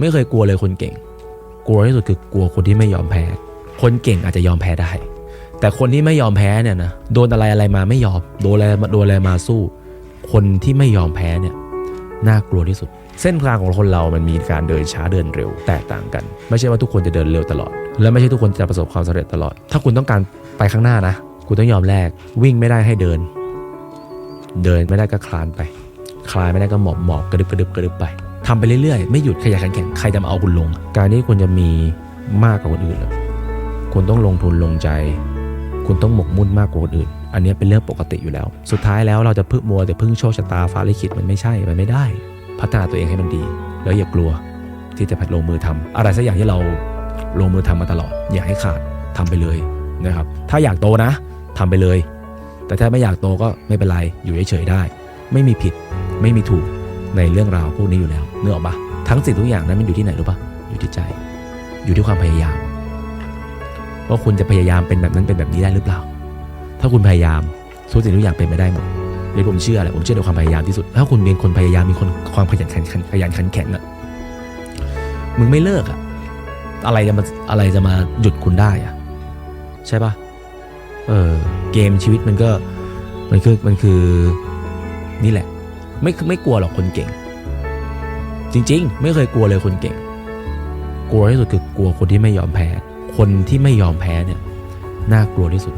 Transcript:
ไม่เคยกลัวเลยคนเก่ง กลัวที่สุดคือกลัวคนที่ไม่ยอมแพ้ คนเก่งอาจจะยอมแพ้ได้ แต่คนที่ไม่ยอมแพ้เนี่ยนะโดนอะไรอะไรมาไม่ยอมโดนอะไรโดนอะไรมาสู้ คนที่ไม่ยอมแพ้เนี่ยน่ากลัวที่สุด เส้นทางของคนเรามันมีการเดินช้าเดินเร็วแตกต่างกัน ไม่ใช่ว่าทุกคนจะเดินเร็วตลอด และไม่ใช่ทุกคนจะประสบความสำเร็จตลอด ถ้าคุณต้องการไปข้างหน้านะ คุณต้องยอมแลกวิ่งไม่ได้ให้เดิน เดินไม่ได้ก็คลานไป คลานไม่ได้ก็หมอบหมอบกระดึบกระดึบกระดึบไป ทำไปเรื่อยๆ ไม่หยุดขยันขันแข็งใครจะมาเอาคุณลง การที่คุณจะมีมากกว่าคนอื่นคุณต้องลงทุนลงใจ คุณต้องหมกมุ่นมากกว่าคนอื่น อันนี้เป็นเรื่องปกติอยู่แล้ว สุดท้ายแล้วเราจะพึ่งมัวแต่พึ่งโชคชะตาฟ้าลิขิตมันไม่ใช่มันไม่ได้ พัฒนาตัวเองให้มันดี แล้วอย่ากลัวที่จะลงมือทำอะไรสักอย่างที่เราลงมือทำมาตลอด อย่าให้ขาดทำไปเลยนะครับ ถ้าอยากโตนะทำไปเลย แต่ถ้าไม่อยากโตก็ไม่เป็นไรอยู่เฉยๆได้ ไม่มีผิด ไม่มีถูก ในเรื่องราวพวกนี้อยู่แล้วเนื้อออกปะทั้งสิ่งทุกอย่างนั้นมันอยู่ที่ไหนรู้ปะอยู่ที่ใจ อยู่ที่ความพยายาม ว่าคุณจะพยายามเป็นแบบนั้นเป็นแบบนี้ได้หรือเปล่า ถ้าคุณพยายามทุกสิ่งทุกอย่างเป็นไปได้หมดเลยผมเชื่อแหละผมเชื่อในความพยายามที่สุด ถ้าคุณเป็นคนพยายามมีคนความขยันขันขันขยันขันแข็งอะมึงไม่เลิกอะอะไรจะมาอะไรจะมาหยุดคุณได้อะใช่ปะเออเกมชีวิตมันก็มันคือมันคือนี่แหละ ไม่ไม่กลัวหรอกคนเก่ง จริง ๆ ไม่เคยกลัวเลยคนเก่ง กลัวที่สุดคือกลัวคนที่ไม่ยอมแพ้ คนที่ไม่ยอมแพ้เนี่ยน่ากลัวที่สุด